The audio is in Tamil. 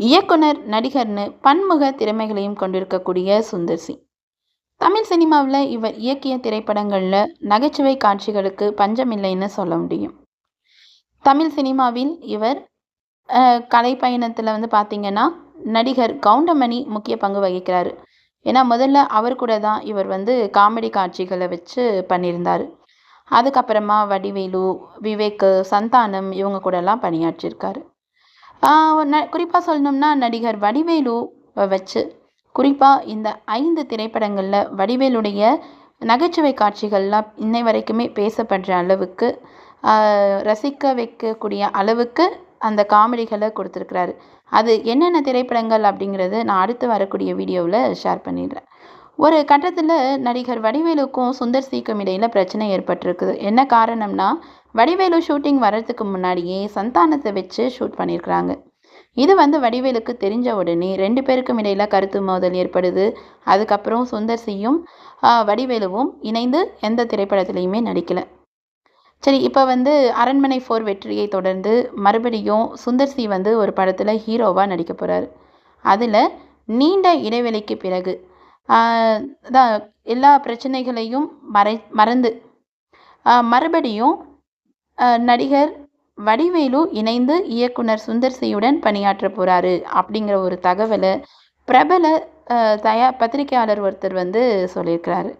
இயக்குனர் நடிகர்னு பன்முக திறமைகளையும் கொண்டிருக்கக்கூடிய சுந்தர் சி. தமிழ் சினிமாவில் இவர் இயக்கிய திரைப்படங்களில் நகைச்சுவை காட்சிகளுக்கு பஞ்சமில்லைன்னு சொல்ல முடியும். தமிழ் சினிமாவில் இவர் கலை பயணத்தில் வந்து பார்த்திங்கன்னா நடிகர் கவுண்டமணி முக்கிய பங்கு வகிக்கிறார். ஏன்னா முதல்ல அவர் கூட தான் இவர் வந்து காமெடி காட்சிகளை வச்சு பண்ணியிருந்தார். அதுக்கப்புறமா வடிவேலு விவேக் சந்தானம் இவங்க கூடலாம் பணியாற்றியிருக்காரு குறிப்பாக சொல்லணும்னா நடிகர் வடிவேலு வச்சு. குறிப்பாக இந்த ஐந்து திரைப்படங்களில் வடிவேலுடைய நகைச்சுவை காட்சிகள்லாம் இன்னை வரைக்குமே பேசப்படுற அளவுக்கு ரசிக்க வைக்கக்கூடிய அளவுக்கு அந்த காமெடிகளை கொடுத்துருக்கிறாரு. அது என்னென்ன திரைப்படங்கள் அப்படிங்கிறது நான் அடுத்து வரக்கூடிய வீடியோவில் ஷேர் பண்ணிடுறேன். ஒரு கட்டத்தில் நடிகர் வடிவேலுக்கும் சுந்தர் சிக்கும் இடையில் பிரச்சனை ஏற்பட்டிருக்குது. என்ன காரணம்னா வடிவேலு ஷூட்டிங் வர்றதுக்கு முன்னாடியே சந்தானத்தை வச்சு ஷூட் பண்ணியிருக்கிறாங்க இது வந்து வடிவேலுக்கு தெரிஞ்ச உடனே ரெண்டு பேருக்கும் இடையில கருத்து மோதல் ஏற்படுது. அதுக்கப்புறம் சுந்தர் சியும் வடிவேலுவும் இணைந்து எந்த திரைப்படத்துலையுமே நடிக்கல. சரி இப்போ வந்து அரண்மனை ஃபோர் வெற்றியை தொடர்ந்து மறுபடியும் சுந்தர் சி வந்து ஒரு படத்தில் ஹீரோவாக நடிக்க போகிறாரு அதில் நீண்ட இடைவெளிக்கு பிறகு தான் எல்லா பிரச்சனைகளையும் மறை மறந்து மறுபடியும் நடிகர் வடிவேலு இணைந்து இயக்குனர் சுந்தர் சியுடன் பணியாற்ற போகிறாரு அப்படிங்கிற ஒரு தகவலை பிரபல தயா பத்திரிகையாளர் ஒருத்தர் வந்து சொல்லியிருக்கிறாரு.